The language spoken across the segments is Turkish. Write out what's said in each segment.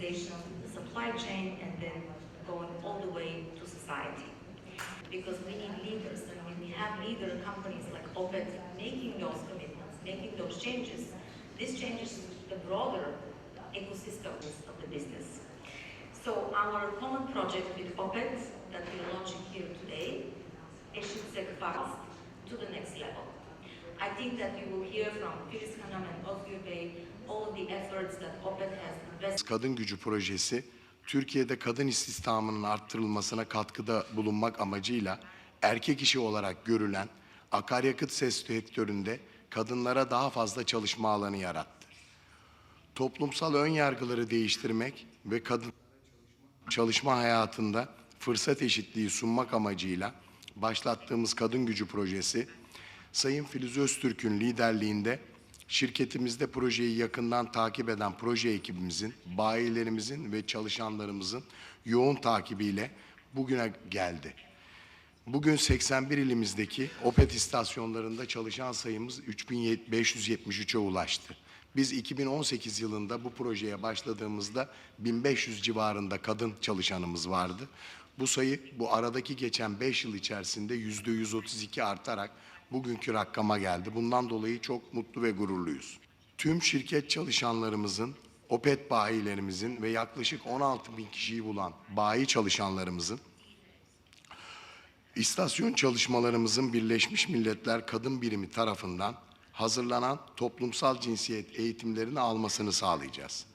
organization, the supply chain, and then going all the way to society. Because we need leaders, and when we have leader companies like OPEC making those commitments, making those changes, this changes the broader ecosystems of the business. So our common project with OPEC that we're launching here today, eşitsek fast I think that you will hear from Filiz Hanım and Özgür Bey all the efforts that OPEC has invested Kadın Gücü Projesi, Türkiye'de kadın istihdamının arttırılmasına katkıda bulunmak amacıyla erkek işi olarak görülen akaryakıt sektöründe kadınlara daha fazla çalışma alanı yarattı. Toplumsal ön yargıları değiştirmek ve kadın çalışma hayatında fırsat eşitliği sunmak amacıyla başlattığımız Kadın Gücü Projesi, Sayın Filiz Öztürk'ün liderliğinde şirketimizde projeyi yakından takip eden proje ekibimizin, bayilerimizin ve çalışanlarımızın yoğun takibiyle bugüne geldi. Bugün 81 ilimizdeki OPET istasyonlarında çalışan sayımız 3573'e ulaştı. Biz 2018 yılında bu projeye başladığımızda 1500 civarında kadın çalışanımız vardı. Bu sayı bu aradaki geçen 5 yıl içerisinde %132 artarak bugünkü rakama geldi. Bundan dolayı çok mutlu ve gururluyuz. Tüm şirket çalışanlarımızın, OPET bayilerimizin ve yaklaşık 16 bin kişiyi bulan bayi çalışanlarımızın İstasyon çalışmalarımızın Birleşmiş Milletler Kadın Birimi tarafından hazırlanan toplumsal cinsiyet eğitimlerini almasını sağlayacağız.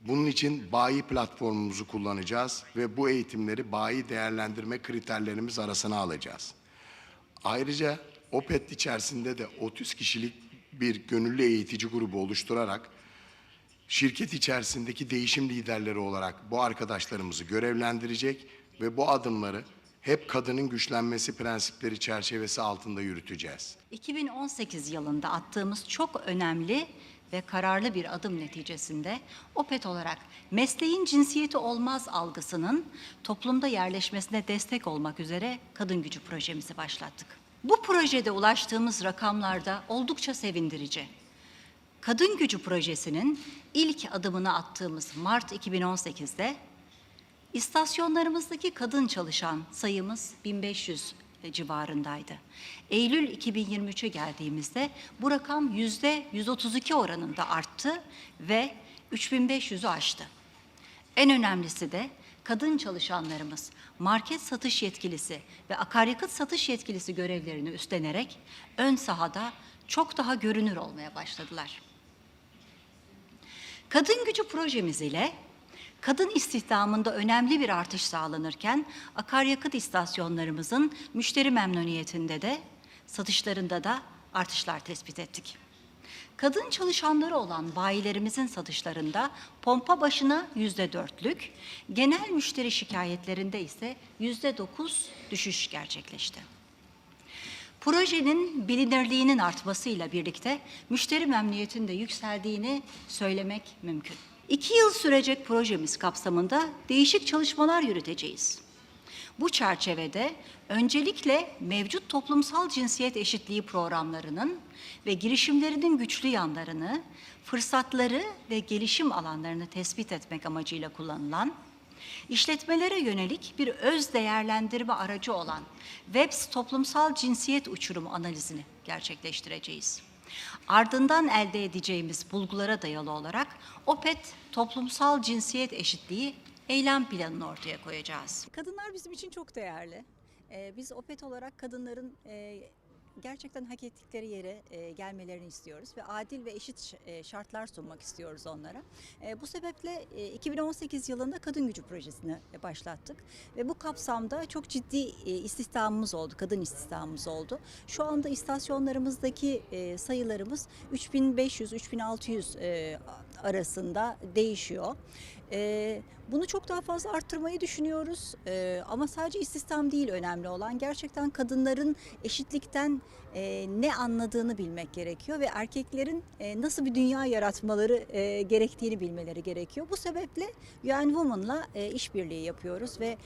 Bunun için bayi platformumuzu kullanacağız ve bu eğitimleri bayi değerlendirme kriterlerimiz arasına alacağız. Ayrıca OPET içerisinde de 30 kişilik bir gönüllü eğitici grubu oluşturarak şirket içerisindeki değişim liderleri olarak bu arkadaşlarımızı görevlendirecek ve bu adımları hep kadının güçlenmesi prensipleri çerçevesi altında yürüteceğiz. 2018 yılında attığımız çok önemli ve kararlı bir adım neticesinde OPET olarak mesleğin cinsiyeti olmaz algısının toplumda yerleşmesine destek olmak üzere kadın gücü projemizi başlattık. Bu projede ulaştığımız rakamlarda oldukça sevindirici. Kadın Gücü Projesi'nin ilk adımını attığımız Mart 2018'de İstasyonlarımızdaki kadın çalışan sayımız 1500 civarındaydı. Eylül 2023'e geldiğimizde bu rakam yüzde 132 oranında arttı ve 3500'ü aştı. En önemlisi de kadın çalışanlarımız market satış yetkilisi ve akaryakıt satış yetkilisi görevlerini üstlenerek ön sahada çok daha görünür olmaya başladılar. Kadın gücü projemiz ile kadın istihdamında önemli bir artış sağlanırken akaryakıt istasyonlarımızın müşteri memnuniyetinde de satışlarında da artışlar tespit ettik. Kadın çalışanları olan bayilerimizin satışlarında pompa başına yüzde dörtlük, genel müşteri şikayetlerinde ise yüzde dokuz düşüş gerçekleşti. Projenin bilinirliğinin artmasıyla birlikte müşteri memnuniyetinin de yükseldiğini söylemek mümkün. İki yıl sürecek projemiz kapsamında değişik çalışmalar yürüteceğiz. Bu çerçevede öncelikle mevcut toplumsal cinsiyet eşitliği programlarının ve girişimlerinin güçlü yanlarını, fırsatları ve gelişim alanlarını tespit etmek amacıyla kullanılan İşletmelere yönelik bir öz değerlendirme aracı olan WEBS toplumsal cinsiyet uçurumu analizini gerçekleştireceğiz. Ardından elde edeceğimiz bulgulara dayalı olarak OPET toplumsal cinsiyet eşitliği eylem planını ortaya koyacağız. Kadınlar bizim için çok değerli. Ee, biz OPET olarak kadınların e, gerçekten hak ettikleri yere e, gelmelerini istiyoruz ve adil ve eşit e, şartlar sunmak istiyoruz onlara. Bu sebeple e, 2018 yılında Kadın Gücü Projesi'ni başlattık ve bu kapsamda çok ciddi e, istihdamımız oldu, kadın istihdamımız oldu. Şu anda istasyonlarımızdaki sayılarımız 3500-3600 e, arasında değişiyor. E, bunu çok daha fazla arttırmayı düşünüyoruz E, ama sadece istihdam değil önemli olan gerçekten kadınların eşitlikten e, ne anladığını bilmek gerekiyor ve erkeklerin e, nasıl bir dünya yaratmaları e, gerektiğini bilmeleri gerekiyor. Bu sebeple UN Women'la e, işbirliği yapıyoruz ve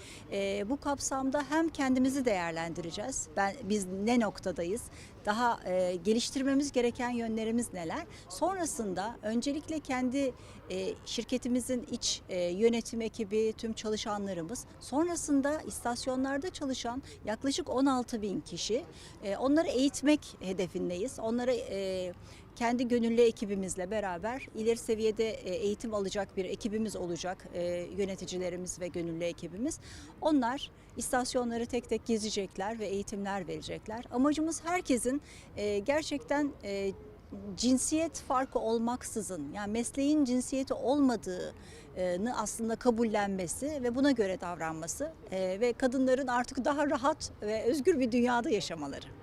bu kapsamda hem kendimizi değerlendireceğiz. Ben biz ne noktadayız? Daha e, geliştirmemiz gereken yönlerimiz neler? Sonrasında öncelikle kendi e, şirketimizin iç e, yönetim ekibi, tüm çalışanlarımız, sonrasında istasyonlarda çalışan yaklaşık 16 bin kişi, e, onları eğitmek hedefindeyiz. Onları e, kendi gönüllü ekibimizle beraber ileri seviyede e, eğitim alacak bir ekibimiz olacak, e, yöneticilerimiz ve gönüllü ekibimiz. Onlar istasyonları tek tek gezecekler ve eğitimler verecekler. Amacımız herkesin e, gerçekten cinsiyet farkı olmaksızın yani mesleğin cinsiyeti olmadığını aslında kabullenmesi ve buna göre davranması ve kadınların artık daha rahat ve özgür bir dünyada yaşamaları.